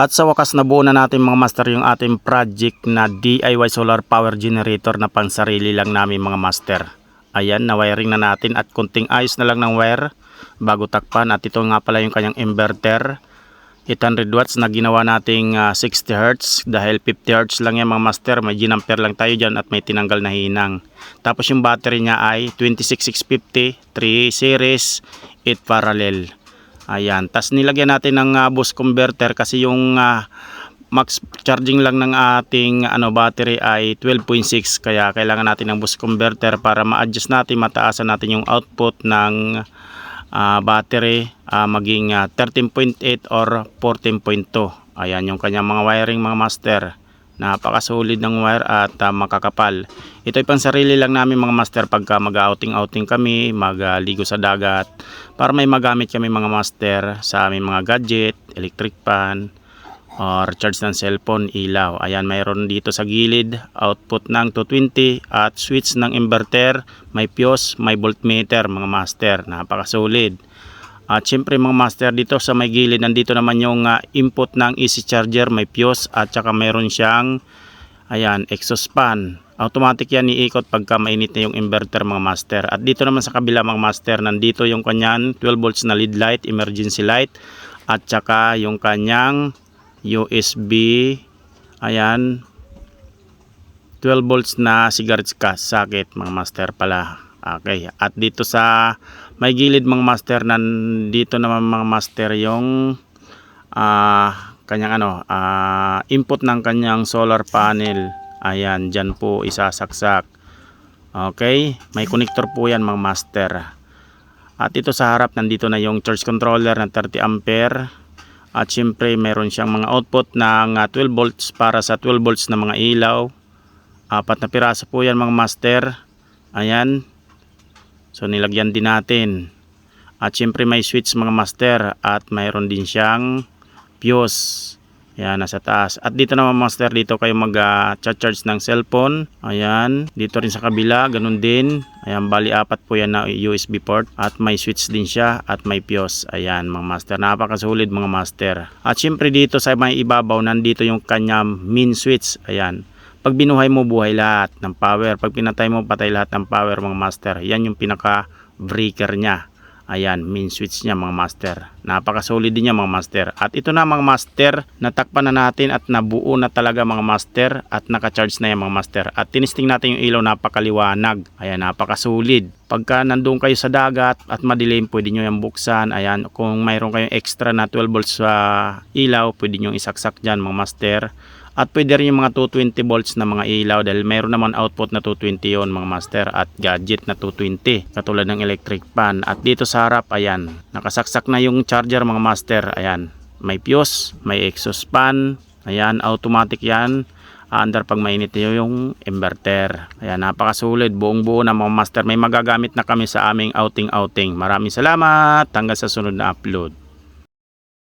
At sa wakas nabuo na natin mga master yung ating project na DIY solar power generator na pansarili lang namin mga master. Ayan, na-wiring na natin at kunting ayos na lang ng wire bago takpan. At ito nga pala yung kanyang inverter. 800 watts na ginawa nating ah, 60 Hz dahil 50 Hz lang yan mga master. May ginamper lang tayo dyan at may tinanggal na hinang. Tapos yung battery niya ay 26650, 3 series, 8 parallel. Ayan, tas nilagyan natin ng ah, boost converter kasi yung ah, max charging lang ng ating ano battery ay 12.6 kaya kailangan natin ng boost converter para ma-adjust natin, mataasan natin yung output ng ah, battery ah, maging ah, 13.8 or 14.2. Ayan yung kanyang mga wiring mga master. Napakasolid ng wire at ah, makakapal. Ito ay pansarili lang namin mga master pagka mag-outing-outing kami, magligo sa dagat para may magamit kami mga master sa aming mga gadget, electric fan, or charge ng cellphone, ilaw. Ayan, mayroon dito sa gilid, output ng 220 at switch ng inverter, may fuse, may voltmeter mga master. Napakasolid. At syempre mga master dito sa may gilid, nandito naman yung ah, input ng easy charger, may fuse at saka mayroon siyang ayan, exhaust fan. Automatic yan iikot pagka mainit na yung inverter mga master. At dito naman sa kabila mga master, nandito yung kanyang 12 volts na lead light, emergency light at saka yung kanyang USB ayan 12 volts na cigarette socket mga master pala okay at dito sa may gilid mga master nandito naman mga master yung ah kanyang ano ah, input ng kanyang solar panel. Ayan dyan po isasaksak. Okay may connector po yan mga master. At ito sa harap nandito na yung charge controller na 30 ampere. At syempre meron siyang mga output ng ah, 12 volts para sa 12 volts na mga ilaw. Apat na piraso po yan mga master. Ayan so nilagyan din natin at syempre may switch mga master at mayroon din siyang fuse Ayan, nasa taas. At dito naman master, dito kayo mag-charge ng cellphone. Ayan, dito rin sa kabila, ganun din. Ayan, bali apat po yan na USB port. At may switch din siya at may fuse. Ayan, mga master. Napakasulit mga master. At syempre dito sa may ibabaw, nandito yung kanyang main switch. Ayan. Pag binuhay mo, buhay lahat ng power. Pag pinatay mo, patay lahat ng power mga master. Yan yung pinaka breaker niya. Ayan, main switch niya mga master. Napakasolid din niya mga master. At ito na mga master, natakpan na natin at nabuo na talaga mga master at naka-charge na yan mga master. At tinisting natin yung ilaw napakaliwanag. Ayan, napakasolid. Pagka nandun kayo sa dagat at madilim, pwede nyo yung buksan. Ayan, kung mayroon kayong extra na 12 volts sa ilaw, pwede nyo isaksak dyan mga master. At pwede rin yung mga 220 volts na mga ilaw dahil mayroon naman output na 220 yon mga master at gadget na 220 katulad ng electric fan. At dito sa harap, ayan, nakasaksak na yung charger mga master. Ayan, may fuse, may exhaust fan, ayan, automatic yan. Under pag mainit yung inverter. Ayan, napakasulit. Buong buo na mga master. May magagamit na kami sa aming outing-outing. Maraming salamat. Hanggang sa sunod na upload.